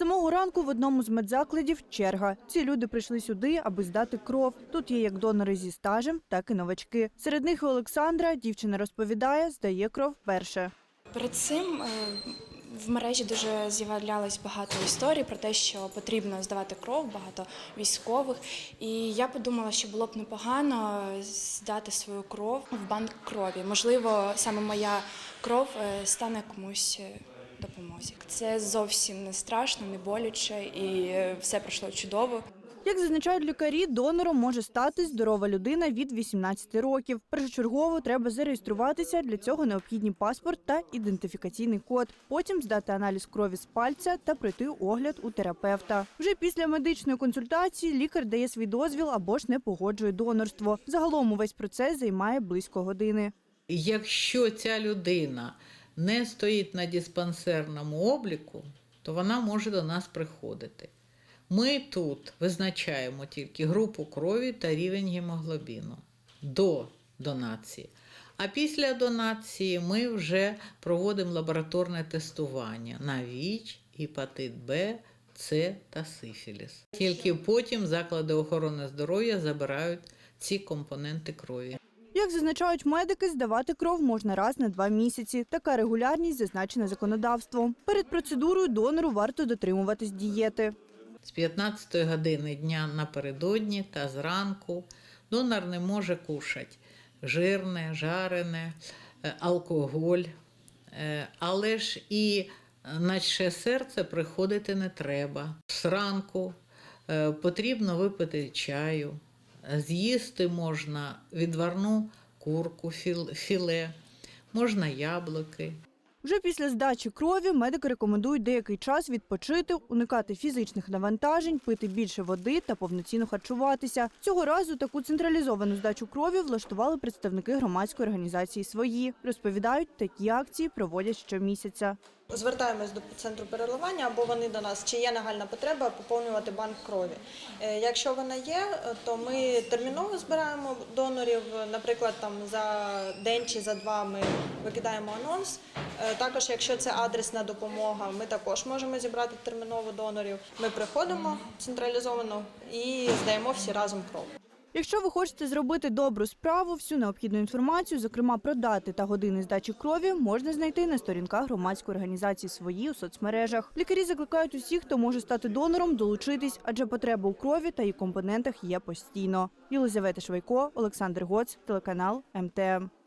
самого ранку в одному з медзакладів черга. Ці люди прийшли сюди, аби здати кров. Тут є як донори зі стажем, так і новачки. Серед них і Олександра. Дівчина розповідає, здає кров перше. Перед цим е, в мережі дуже з'являлось багато історій про те, що потрібно здавати кров, багато військових. І я подумала, що було б непогано здати свою кров в банк крові. Можливо, саме моя кров е, стане комусь е, допомозі. Це зовсім не страшно, не боляче і все пройшло чудово. Як зазначають лікарі, донором може стати здорова людина від 18 років. Першочергово треба зареєструватися. Для цього необхідні паспорт та ідентифікаційний код. Потім здати аналіз крові з пальця та пройти огляд у терапевта. Вже після медичної консультації лікар дає свій дозвіл або ж не погоджує донорство. Загалом увесь процес займає близько години. Якщо ця людина не стоїть на диспансерному обліку, то вона може до нас приходити. Ми тут визначаємо тільки групу крові та рівень гемоглобіну до донації. А після донації ми вже проводимо лабораторне тестування на ВІЧ, гепатит Б, С та сифіліс. Тільки потім заклади охорони здоров'я забирають ці компоненти крові. Як зазначають медики, здавати кров можна раз на два місяці. Така регулярність зазначена законодавством. Перед процедурою донору варто дотримуватись дієти. З 15 години дня напередодні та зранку донор не може кушати жирне, жарене, е, алкоголь. Е, Але ж і на серце приходити не треба. Зранку е, потрібно випити чаю, з'їсти можна відварну курку, філ- філе, можна яблуки. Вже після здачі крові медики рекомендують деякий час відпочити, уникати фізичних навантажень, пити більше води та повноцінно харчуватися. Цього разу таку централізовану здачу крові влаштували представники громадської організації свої. Розповідають, такі акції проводять щомісяця. Звертаємось до центру переливання або вони до нас, чи є нагальна потреба поповнювати банк крові. Е, Якщо вона є, то ми терміново збираємо донорів. Наприклад, там за день чи за два ми викидаємо анонс. Е, Також, якщо це адресна допомога, ми також можемо зібрати терміново донорів. Ми приходимо централізовано і здаємо всі разом кров. Якщо ви хочете зробити добру справу, всю необхідну інформацію, зокрема про дати та години здачі крові, можна знайти на сторінках громадської організації свої у соцмережах. Лікарі закликають усіх, хто може стати донором, долучитись, адже потреба у крові та її компонентах є постійно. Єлизавета Швайко, Олександр Гоц, телеканал МТМ.